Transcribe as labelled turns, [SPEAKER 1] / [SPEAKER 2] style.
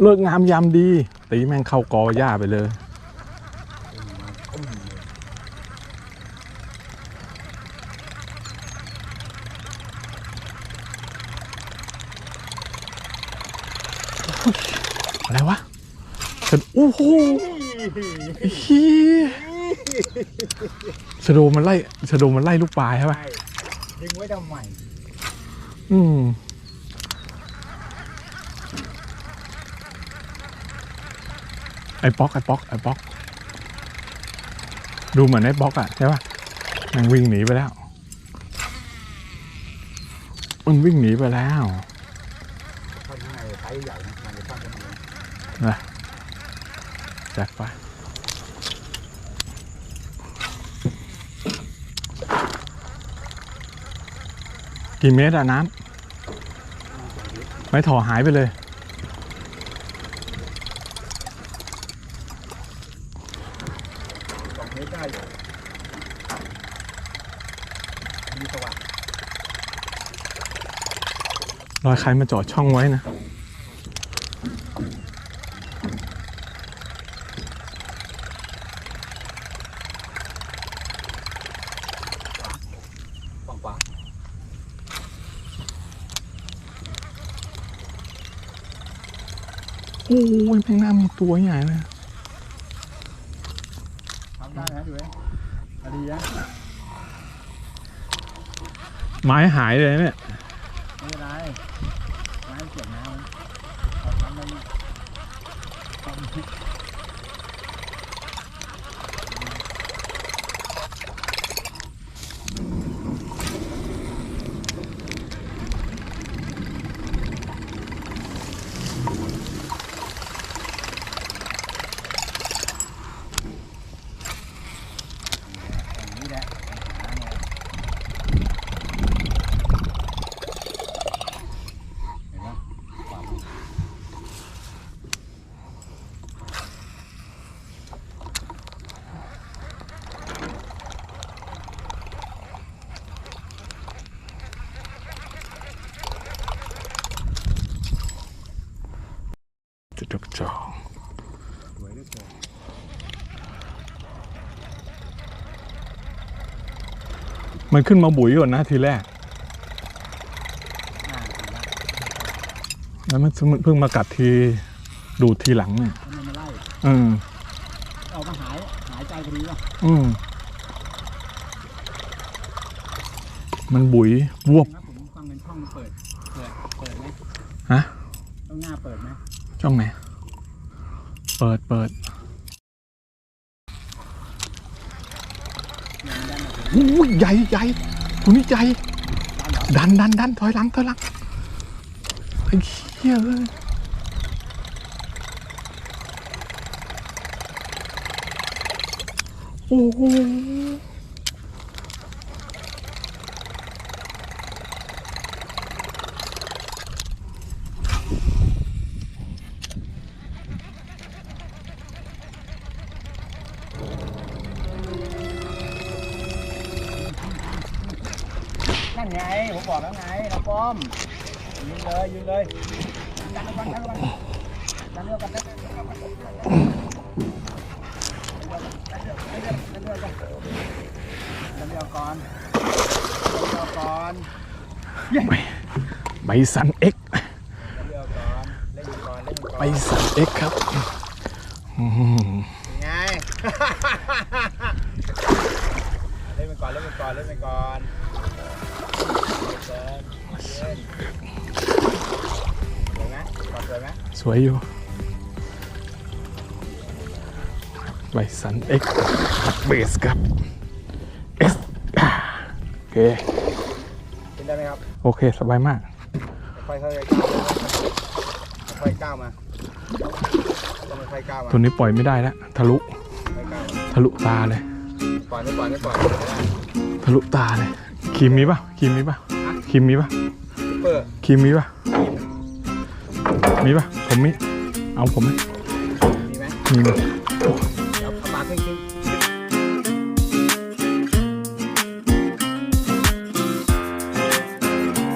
[SPEAKER 1] เลิกงามยามดี ตีแม่งเข้ากอหญ้าไปเลย อะไรวะฉันโอ้โหเฮียชะโดมันไล่ชะโดมันไล่ลูกปลายใช่ปะ
[SPEAKER 2] ใช่ดึงไว้ทำไม
[SPEAKER 1] อืม ไอ้ป๊อกไอ้ป๊อกไอ้ป๊อก ดูเหมือนไอ้ป๊อกอะใช่ปะมันวิ่งหนีไปแล้ว มันวิ่งหนีไปแล้ว
[SPEAKER 2] ข้างในไซส์ใหญ่นะมันจะข้างกันเลย
[SPEAKER 1] แจ็คไปกี่เมตรอะน้ำไม่ถอหายไปเลย
[SPEAKER 2] สองเมตรได้อยู่มีสว่าง
[SPEAKER 1] รอยใครมาจอดช่องไว้นะ
[SPEAKER 2] ฝั่งขวา
[SPEAKER 1] โอ้ยแม่งหน้ามตัวใหญ่เลย
[SPEAKER 2] ไม้
[SPEAKER 1] หายเลยเนี่ย
[SPEAKER 2] ไม่เป็นไรไม้เกี่ยน้ำเอทำได้ไหมเอา อย่างนี้แหละหาเนี่ยเห็นไหมขวามือ
[SPEAKER 1] จะจกจอก
[SPEAKER 2] สวยเหลือเกิน
[SPEAKER 1] มันขึ้นมาบุ๋ยก่อนนะทีแรก
[SPEAKER 2] แล้ว
[SPEAKER 1] มันเพิ่งมากัดทีดูดทีหลังเนี่ย
[SPEAKER 2] แล้วมันมาไล่
[SPEAKER 1] อืม
[SPEAKER 2] ออกมาหายหายใจพอดีป่ะ
[SPEAKER 1] อืมมันบุ๋ยวบ
[SPEAKER 2] ผมฟังเงินช่องเปิด เปิด เปิดไหม
[SPEAKER 1] ฮะ
[SPEAKER 2] ต้องหน้าเปิดไหม
[SPEAKER 1] ช่องไหน เปิดเปิดโอ้ยใหญ่ใหญ่ตัวนี้ใหญ่
[SPEAKER 2] ดัน
[SPEAKER 1] ดันดันถอยหลังถอยหลังไอ้เหี้ยเอ้ยโอ้โห
[SPEAKER 2] นั่นไงผมบอกแล้วไงน้องป้อมยืนเลยยืนเลยดันเร็วกันดันเร็วกันดันเร็วกันดันเร็วกันดันเร็วกันดันเร็วกันดันเร็วกันดันเร็วก่อนดันเร็วก่อน
[SPEAKER 1] ไบสันเอ็ก
[SPEAKER 2] ดันเร็วก่อนเล่นก่อนเอน
[SPEAKER 1] ไบสันเอ็กครับ
[SPEAKER 2] ไงเล่นไปก่อนเล่นไปก่อนเล่นไปก่อน วยไหมสวย
[SPEAKER 1] อยู่ไบสันเอ็กเบสครับเอสโอเค
[SPEAKER 2] ขึ้นได้ไหมครับ
[SPEAKER 1] โอเค สบายมาก
[SPEAKER 2] ค่อยๆก้าวค่อยๆก้าวมาต้องค่อยๆก้าวมา
[SPEAKER 1] ตัวนี้ปล่อยไม่ได้แล้วทะลุ
[SPEAKER 2] ค่อยๆก้าวมา
[SPEAKER 1] ทะลุตาเลย
[SPEAKER 2] ปล่อยไม่ปล่อยไม่ปล่อยไม่ได้
[SPEAKER 1] ทะลุตาเลยครีมมีป่ะครีมมีป่ะครีมมีป่ะ
[SPEAKER 2] ซุปเปอร์
[SPEAKER 1] ครีมมีป่ะ มีปะผมมี เอาผมไหมีไห
[SPEAKER 2] มมีไหม
[SPEAKER 1] เดี๋ยว
[SPEAKER 2] เอาปากขึ้น